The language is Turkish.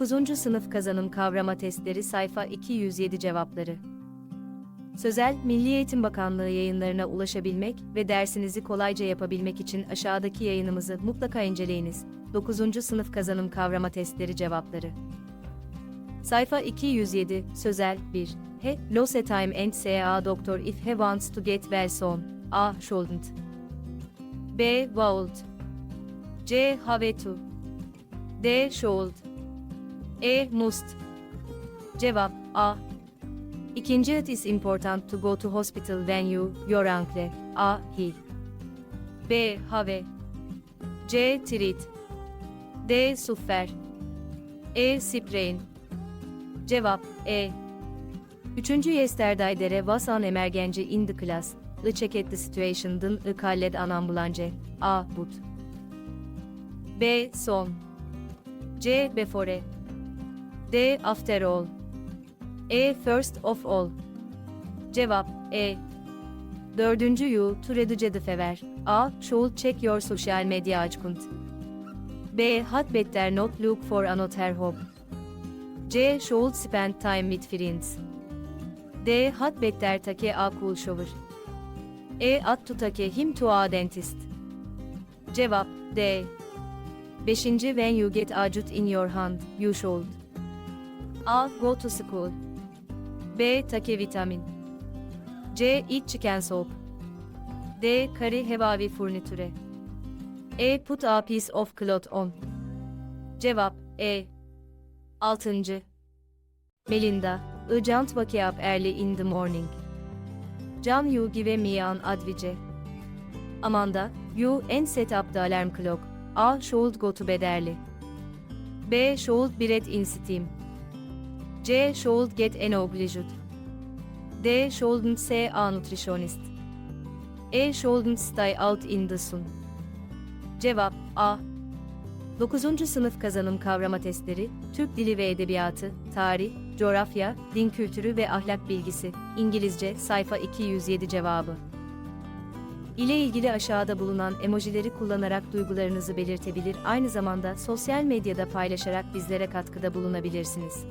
9. Sınıf Kazanım Kavrama Testleri Sayfa 207 Cevapları Sözel, Milli Eğitim Bakanlığı yayınlarına ulaşabilmek ve dersinizi kolayca yapabilmek için aşağıdaki yayınımızı mutlaka inceleyiniz. 9. Sınıf Kazanım Kavrama Testleri Cevapları Sayfa 207, Sözel 1. He, lost a time and say a doctor if he wants to get well soon. A. Shouldn't. B. Would. C. Have to. D. Should. E. Must. Cevap A. İkinci it is important to go to hospital when you, your uncle, A. He. B. Have. C. Treat. D. Suffer. E. Sprain. Cevap E. Üçüncü yesterday was an emergency in the class. I checked the situation dın I called an ambulance. A. But. B. Son. C. Before. D. After all. E. First of all. Cevap E. Dördüncü you to reduce the fever. A. Should check your social media account. B. Had better not look for another hope. C. Should spend time with friends. D. Had better take a cool shower. E. At to take him to a dentist. Cevap D. Beşinci When you get a jut in your hand, you should. A. Go to school. B. Take vitamin. C. Eat chicken soup. D. Carry heavy furniture. E. Put a piece of cloth on. Cevap E. Altıncı. Melinda, I can't wake up early in the morning. Can you give me an advice? Amanda, you and set up the alarm clock. A should go to bed early. B should breathe in steam. C should get an obliged. D shouldn't say a nutritionist. E shouldn't stay out in the sun. Cevap A. 9. Sınıf kazanım kavrama testleri, Türk Dili ve Edebiyatı, Tarih, Coğrafya, Din Kültürü ve Ahlak Bilgisi, İngilizce, sayfa 207 cevabı. ile ilgili aşağıda bulunan emojileri kullanarak duygularınızı belirtebilir, aynı zamanda sosyal medyada paylaşarak bizlere katkıda bulunabilirsiniz.